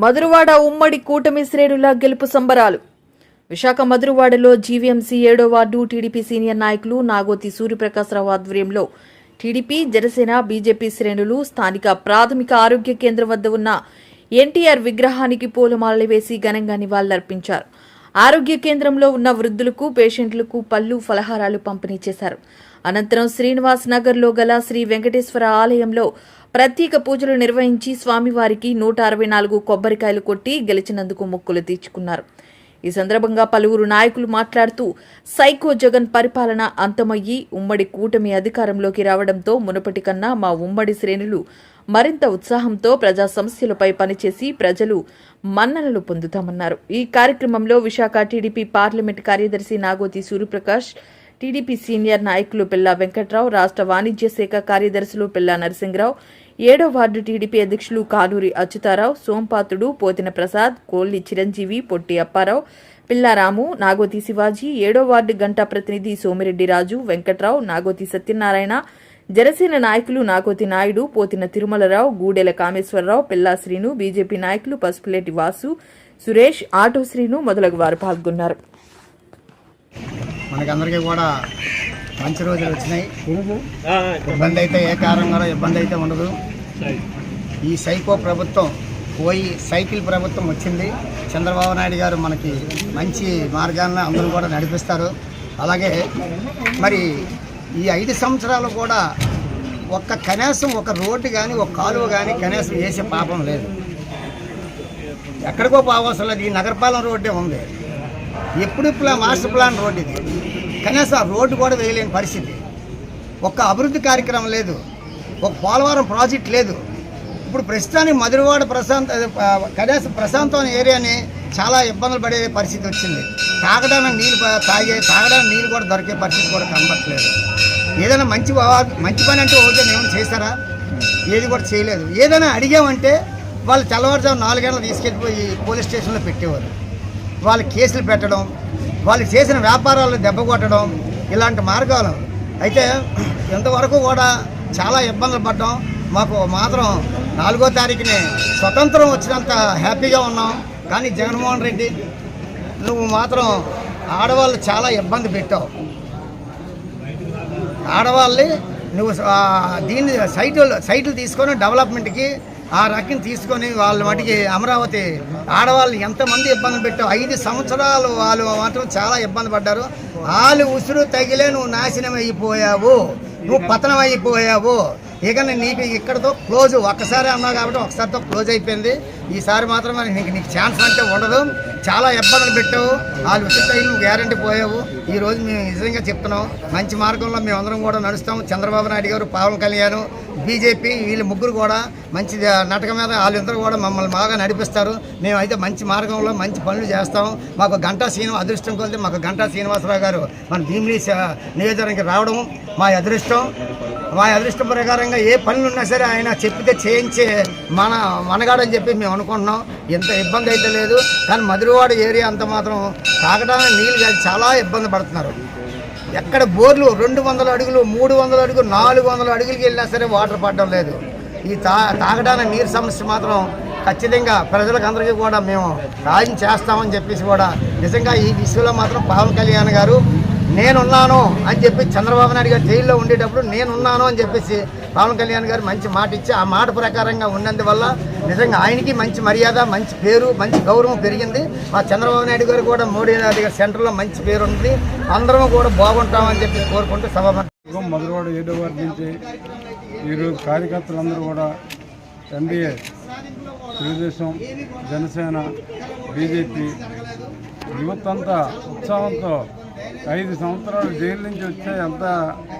మధురవాడ ఉమ్మడి కూటమి శ్రేణుల గెలుపు సంబరాలు. విశాఖ మధురవాడలో జీవీఎంసీ ఏడో వార్డు టీడీపీ సీనియర్ నాయకులు నాగోతి సూర్యప్రకాశరావు ఆధ్వర్యంలో టీడీపీ జనసేన బీజేపీ శ్రేణులు స్థానిక ప్రాథమిక ఆరోగ్య కేంద్రం వద్ద ఉన్న ఎన్టీఆర్ విగ్రహానికి పూలమాలలు వేసి ఘనంగా నివాళులర్పించారు. ఆరోగ్య కేంద్రంలో ఉన్న వృద్ధులకు పేషెంట్లకు పళ్ళు ఫలహారాలు పంపిణీ చేశారు. అనంతరం శ్రీనివాస్ నగర్లో గల శ్రీ వెంకటేశ్వర ఆలయంలో ప్రత్యేక పూజలు నిర్వహించి స్వామివారికి నూట అరవై నాలుగు కొబ్బరికాయలు కొట్టి గెలిచినందుకు మొక్కులు తీర్చుకున్నారు. ఈ సందర్భంగా పలువురు నాయకులు మాట్లాడుతూ సైకో జగన్ పరిపాలన అంతమయ్యి ఉమ్మడి కూటమి అధికారంలోకి రావడంతో మునుపటి కన్నా మా ఉమ్మడి శ్రేణులు మరింత ఉత్సాహంతో ప్రజా సమస్యలపై పనిచేసి ప్రజలు మన్ననలు పొందుతామన్నారు. ఈ కార్యక్రమంలో విశాఖ టీడీపీ పార్లమెంట్ కార్యదర్శి నాగోతి సూర్యప్రకాష్ టీడీపీ సీనియర్ నాయకులు పిల్లా వెంకట్రావు రాష్ట్ర వాణిజ్య శాఖ కార్యదర్శులు పిల్లా నరసింహరావు ఏడో వార్డు టీడీపీ అధ్యక్షులు కానూరి అచ్యుతారావు సోంపాతుడు పోతిన ప్రసాద్ కోల్లి చిరంజీవి పొట్టి అప్పారావు పిల్లారాము నాగోతి శివాజీ ఏడో వార్డు గంటా ప్రతినిధి సోమిరెడ్డి రాజు వెంకట్రావు నాగోతి సత్యనారాయణ జనసేన నాయకులు నాగోతి నాయుడు పోతిన తిరుమలరావు గూడెల కామేశ్వరరావు పిల్లా శ్రీను బీజేపీ నాయకులు పసుపులేటి వాసు సురేష్ ఆటో శ్రీను మొదలగు వారు పాల్గొన్నారు. మనకందరికీ కూడా మంచి రోజులు వచ్చినాయి. ఇబ్బంది అయితే ఏ కారణం కూడా ఇబ్బంది అయితే ఉండదు ఈ సైకో ప్రభుత్వం పోయి సైకిల్ ప్రభుత్వం వచ్చింది. చంద్రబాబు నాయుడు గారు మనకి మంచి మార్గాన్ని అందరూ కూడా నడిపిస్తారు. అలాగే మరి ఈ ఐదు సంవత్సరాలు కూడా ఒక్క కనీసం ఒక రోడ్డు కానీ ఒక కాలువ కానీ కనీసం వేసే పాపం లేదు. ఎక్కడికో పోవసరం లేదు ఈ నగరపాలెం రోడ్డే ఉంది. ఎప్పుడిప్పుడు మాస్టర్ ప్లాన్ రోడ్డు ఇది. కనీసం రోడ్డు కూడా వేయలేని పరిస్థితి. ఒక్క అభివృద్ధి కార్యక్రమం లేదు. ఒక పోలవరం ప్రాజెక్ట్ లేదు. ఇప్పుడు ప్రస్తుతానికి మధురవాడ ప్రశాంత్ కనీసం ప్రశాంతమైన ఏరియాని చాలా ఇబ్బందులు పడే పరిస్థితి వచ్చింది. తాగడానికి నీళ్ళు తాగే తాగడానికి నీళ్ళు కూడా దొరికే పరిస్థితి కూడా కనబట్టలేదు ఏదైనా మంచి మంచి పని అంటే ఓకే ఏమైనా చేశారా ఏది కూడా చేయలేదు. ఏదైనా అడిగామంటే వాళ్ళు తెల్లవారుజాము నాలుగేళ్ళు తీసుకెళ్ళిపోయి పోలీస్ స్టేషన్లో పెట్టేవారు. వాళ్ళు కేసులు పెట్టడం వాళ్ళు చేసిన వ్యాపారాలను దెబ్బ కొట్టడం ఇలాంటి మార్గాలు. అయితే ఇంతవరకు కూడా చాలా ఇబ్బందులు పడ్డాం. మాకు మాత్రం నాలుగో తారీఖుని స్వతంత్రం వచ్చినంత హ్యాపీగా ఉన్నాం. కానీ జగన్మోహన్ రెడ్డి నువ్వు మాత్రం ఆడవాళ్ళు చాలా ఇబ్బంది పెట్టావు. ఆడవాళ్ళని నువ్వు దీన్ని సైట్లు సైట్లు తీసుకొని డెవలప్మెంట్కి ఆ రకం తీసుకొని వాళ్ళ మటుకి అమరావతి ఆడవాళ్ళు ఎంతమంది ఇబ్బంది పెట్టావు ఐదు సంవత్సరాలు వాళ్ళు మాత్రం చాలా ఇబ్బంది పడ్డారు. వాళ్ళు ఉసురు తగిలే నువ్వు నాశనం అయిపోయావు. నువ్వు పతనం అయిపోయావు. ఇక నీకు ఇక్కడతో క్లోజ్ ఒక్కసారి అన్నావు కాబట్టి ఒకసారితో క్లోజ్ అయిపోయింది. ఈసారి మాత్రం నీకు నీకు ఛాన్స్ అంటే ఉండదు. చాలా ఇబ్బందులు పెట్టావు. వాళ్ళు తగిలి నువ్వు గ్యారంటీ పోయావు. ఈరోజు మేము నిజంగా చెప్తున్నాం. మంచి మార్గంలో మేము అందరం కూడా నడుస్తాం. చంద్రబాబు నాయుడు గారు పవన్ కళ్యాణ్ బీజేపీ వీళ్ళు ముగ్గురు కూడా మంచి నాటకం మీద వాళ్ళిద్దరు కూడా మమ్మల్ని బాగా నడిపిస్తారు. మేమైతే మంచి మార్గంలో మంచి పనులు చేస్తాం. మాకు గంటా శ్రీనివాస అదృష్టం కొలితే మాకు గంటా శ్రీనివాసరావు గారు మన భీమిలీ నియోజకవర్గానికి రావడం మా అదృష్టం. మా అదృష్టం ప్రకారంగా ఏ పనులు ఉన్నా సరే ఆయన చెప్పితే చేయించే మన మనగాడని చెప్పి మేము అనుకుంటున్నాం. ఎంత ఇబ్బంది అయితే లేదు. కానీ మధురవాడ ఏరియా అంత మాత్రం తాగడానికి నీళ్ళు చాలా ఇబ్బంది పడుతున్నారు. ఎక్కడ బోర్లు రెండు వందల అడుగులు మూడు వందల అడుగులు నాలుగు వందల అడుగులకి వెళ్ళినా సరే వాటర్ పడడం లేదు. ఈ తా తాగడానికి నీరు సమస్య మాత్రం ఖచ్చితంగా ప్రజలకందరికీ కూడా మేము రాజ్యం చేస్తామని చెప్పేసి కూడా నిజంగా ఈ విషయంలో మాత్రం పవన్ కళ్యాణ్ గారు నేనున్నాను అని చెప్పి చంద్రబాబు నాయుడు గారు జైల్లో ఉండేటప్పుడు నేనున్నాను అని చెప్పేసి పవన్ కళ్యాణ్ గారు మంచి మాట ఇచ్చి ఆ మాట ప్రకారంగా ఉన్నందువల్ల నిజంగా ఆయనకి మంచి మర్యాద మంచి పేరు మంచి గౌరవం పెరిగింది. మా చంద్రబాబు నాయుడు గారు కూడా మోడీ నాయుడు గారు సెంటర్లో మంచి పేరు ఉంది అందరం కూడా బాగుంటామని చెప్పి కోరుకుంటూ సభ మధురవాడ ఏడో వార్డు నుంచి ఈరోజు కార్యకర్తలందరూ కూడా ఎన్డీఏ తెలుగుదేశం జనసేన బీజేపీ యువతంతా ఉత్సాహంతో ఐదు సంవత్సరాలు జైలు నుంచి వచ్చే ఎంత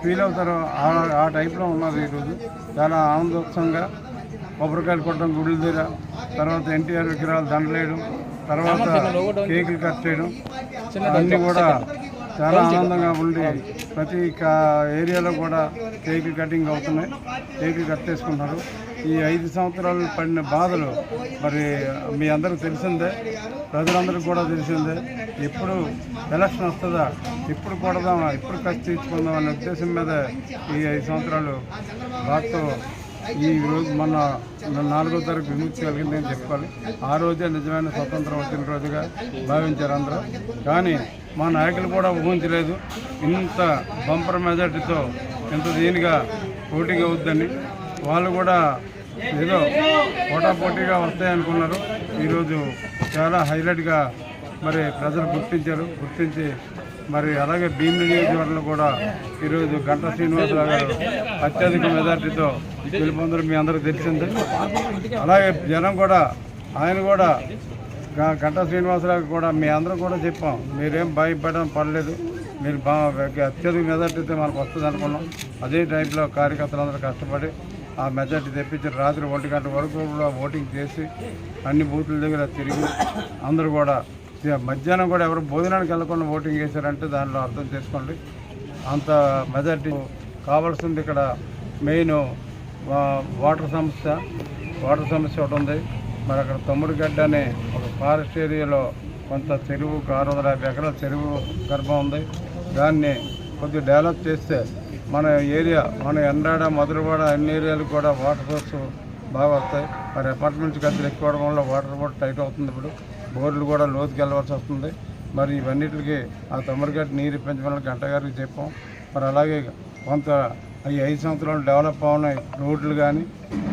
ఫీల్ అవుతారో ఆ ఆ టైప్లో ఉన్నారు ఈరోజు. చాలా ఆనందోత్సవంగా కొబ్బరికాయలు కొట్టడం గుడుల దగ్గర తర్వాత ఎన్టీఆర్ విగ్రహాలు దండలేయడం తర్వాత కేకులు కట్ చేయడం అన్నీ కూడా చాలా ఆనందంగా ఉండి ప్రతి కా- ఏరియాలో కూడా కేకులు కటింగ్ అవుతున్నాయి. కేకులు కట్ చేసుకుంటున్నారు ఈ ఐదు సంవత్సరాలు పడిన బాధలు మరి మీ అందరికి తెలిసిందే. ప్రజలందరికీ కూడా తెలిసిందే. ఎప్పుడు ఎలక్షన్ వస్తుందా? ఎప్పుడు కొడదామా? ఎప్పుడు ఖర్చు తీర్చుకుందాం అనే ఉద్దేశం మీద ఈ ఐదు సంవత్సరాలు బాధతో ఈ రోజు మన నాలుగో తారీఖు విముక్తి కలిగిందని చెప్పాలి. ఆ రోజే నిజమైన స్వతంత్రం వచ్చిన రోజుగా భావించారు అందరూ. కానీ మా నాయకులు కూడా ఊహించలేదు ఇంత బంపర్ మెజార్టీతో ఇంత దీనిగా పోటీగా అవుద్దని. వాళ్ళు కూడా ఏదో పోటాపోటీగా వస్తాయనుకున్నారు ఈరోజు చాలా హైలైట్గా మరి ప్రజలు గుర్తించారు. గుర్తించి మరి అలాగే భీమిలి నియోజకవర్గంలో కూడా ఈరోజు గంట శ్రీనివాసరావు గారు అత్యధిక మెజార్టీతో గెలుపొందడం మీ అందరికీ తెలిసిందే. అలాగే జనం కూడా ఆయన కూడా గంట గంటా శ్రీనివాసరావు కూడా మీ అందరం కూడా చెప్పాం. మీరేం భయపడడం పడలేదు. మీరు బా అత్యధిక మెజార్టీతో మనకు వస్తుంది అనుకున్నాం. అదే టైంలో కార్యకర్తలందరూ కష్టపడి ఆ మెజార్టీ తెప్పించి రాత్రి ఒంటి గంట వరకు కూడా ఓటింగ్ చేసి అన్ని బూతుల దగ్గర తిరిగి అందరూ కూడా మధ్యాహ్నం కూడా ఎవరు భోజనానికి వెళ్ళకుండా ఓటింగ్ చేశారంటే దానిలో అర్థం చేసుకోండి. అంత మెజార్టీ కావాల్సింది ఇక్కడ మెయిన్ వా- వాటర్ సమస్య. వాటర్ సమస్య ఒకటి ఉంది. మరి అక్కడ తమ్ముడు గడ్డ అనే ఒక ఫారెస్ట్ ఏరియాలో కొంత చెరువు ఆరు వందల యాభై ఎకరాల చెరువు గర్భం ఉంది. దాన్ని కొద్దిగా డెవలప్ చేస్తే మన ఏరియా మన ఎండాడ మధురవాడ అన్ని ఏరియాలు కూడా వాటర్ సోర్స్ బాగా వస్తాయి. మరి అపార్ట్మెంట్స్ గద్దెలు ఎక్కువ వల్ల వాటర్ కూడా టైట్ అవుతుంది ఇప్పుడు. బోర్లు కూడా లోతుకి వెళ్ళవలసి వస్తుంది. మరి ఇవన్నిటికి ఆ తొమ్మరిగడ్డ నీరు ఇప్పించమని గంట గారికి చెప్పాం. మరి అలాగే కొంత ఈ ఐదు సంవత్సరాలు డెవలప్ అవునాయి రోడ్లు కానీ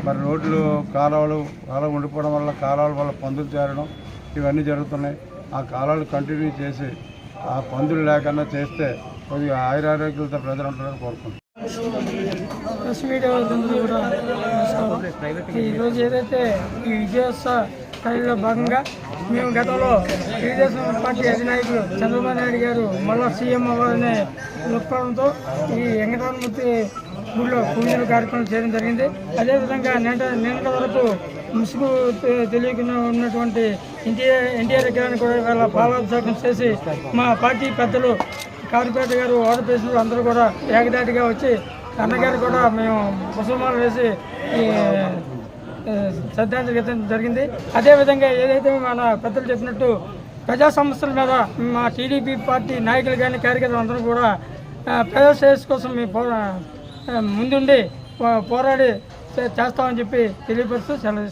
మరి రోడ్లు కాలువలు కాలువ ఉండిపోవడం వల్ల కాలువల వల్ల పందులు చేరడం ఇవన్నీ జరుగుతున్నాయి. ఆ కాలువలు కంటిన్యూ చేసి ఆ పందులు లేకుండా చేస్తే కొద్దిగా ఆయురారోగ్యాలతో ప్రజలు ఉంటారని కోరుకుంటున్నాను ప్రెస్ మీడియా కూడా ఈరోజు ఏదైతే ఈ విజయోత్సవ స్థాయిలో భాగంగా మేము గతంలో తెలుగుదేశం పార్టీ అధినాయకులు చంద్రబాబు నాయుడు గారు మళ్ళా సీఎం అవ్వాలనే దృక్పథంతో ఈ వెంకటరమూర్తి ఊళ్ళో పూజల కార్యక్రమం చేయడం జరిగింది. అదేవిధంగా నేట నిన్నటి వరకు ముసుగు తెలియకుండా ఉన్నటువంటి ఎన్టీఆర్ ఎన్టీఆర్ గారిని కూడా ఇవాళ పాలాభిషేకం చేసి మా పార్టీ పెద్దలు కారుపేట గారు ఓడపేసులు అందరూ కూడా ఏకదాటిగా వచ్చి అన్నగారు కూడా మేము ముసల్మాన్లు వేసి శ్రద్ధాంజలి జరిగింది. అదేవిధంగా ఏదైతే మన పెద్దలు చెప్పినట్టు ప్రజా సమస్యల మీద మా టీడీపీ పార్టీ నాయకులు కానీ కార్యకర్తలు అందరూ కూడా ప్రజా శ్రేయస్సు కోసం మేము ముందుండి పోరాడి చేస్తామని చెప్పి తెలియపరుస్తూ సెలవు